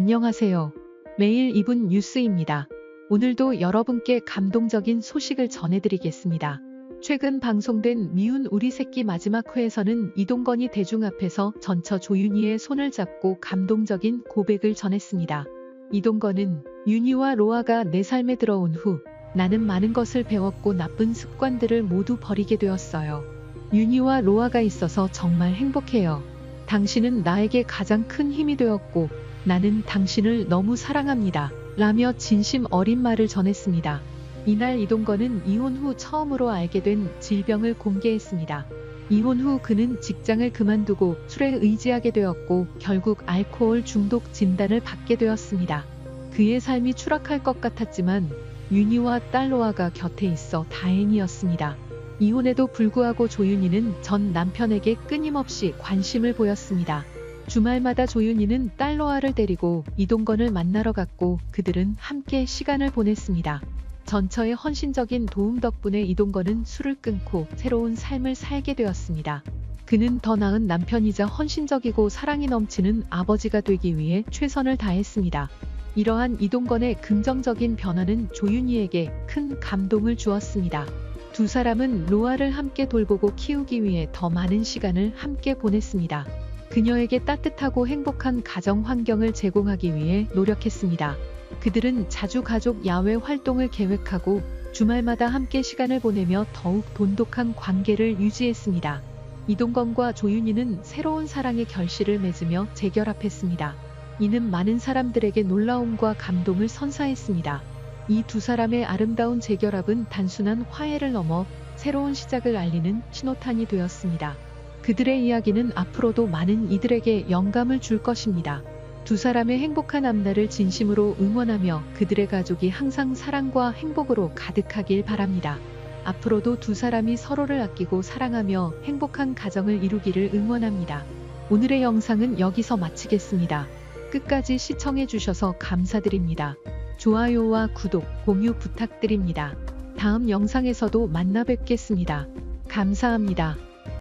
안녕하세요. 매일 이분 뉴스입니다. 오늘도 여러분께 감동적인 소식을 전해드리겠습니다. 최근 방송된 미운 우리 새끼 마지막 회에서는 이동건이 대중 앞에서 전처 조윤희의 손을 잡고 감동적인 고백을 전했습니다. 이동건은 윤희와 로아가 내 삶에 들어온 후 나는 많은 것을 배웠고 나쁜 습관들을 모두 버리게 되었어요. 윤희와 로아가 있어서 정말 행복해요. 당신은 나에게 가장 큰 힘이 되었고 나는 당신을 너무 사랑합니다. 라며 진심 어린 말을 전했습니다. 이날 이동건은 이혼 후 처음으로 알게 된 질병을 공개했습니다. 이혼 후 그는 직장을 그만두고 술에 의지하게 되었고 결국 알코올 중독 진단을 받게 되었습니다. 그의 삶이 추락할 것 같았지만 윤희와 딸 로아가 곁에 있어 다행이었습니다. 이혼에도 불구하고 조윤희는 전 남편에게 끊임없이 관심을 보였습니다. 주말마다 조윤희는 딸 로아를 데리고 이동건을 만나러 갔고 그들은 함께 시간을 보냈습니다. 전처의 헌신적인 도움 덕분에 이동건은 술을 끊고 새로운 삶을 살게 되었습니다. 그는 더 나은 남편이자 헌신적이고 사랑이 넘치는 아버지가 되기 위해 최선을 다했습니다. 이러한 이동건의 긍정적인 변화는 조윤희에게 큰 감동을 주었습니다. 두 사람은 로아를 함께 돌보고 키우기 위해 더 많은 시간을 함께 보냈습니다. 그녀에게 따뜻하고 행복한 가정 환경을 제공하기 위해 노력했습니다. 그들은 자주 가족 야외 활동을 계획하고 주말마다 함께 시간을 보내며 더욱 돈독한 관계를 유지했습니다. 이동건과 조윤희는 새로운 사랑의 결실을 맺으며 재결합했습니다. 이는 많은 사람들에게 놀라움과 감동을 선사했습니다. 이 두 사람의 아름다운 재결합은 단순한 화해를 넘어 새로운 시작을 알리는 신호탄이 되었습니다. 그들의 이야기는 앞으로도 많은 이들에게 영감을 줄 것입니다. 두 사람의 행복한 앞날을 진심으로 응원하며 그들의 가족이 항상 사랑과 행복으로 가득하길 바랍니다. 앞으로도 두 사람이 서로를 아끼고 사랑하며 행복한 가정을 이루기를 응원합니다. 오늘의 영상은 여기서 마치겠습니다. 끝까지 시청해주셔서 감사드립니다. 좋아요와 구독, 공유 부탁드립니다. 다음 영상에서도 만나 뵙겠습니다. 감사합니다.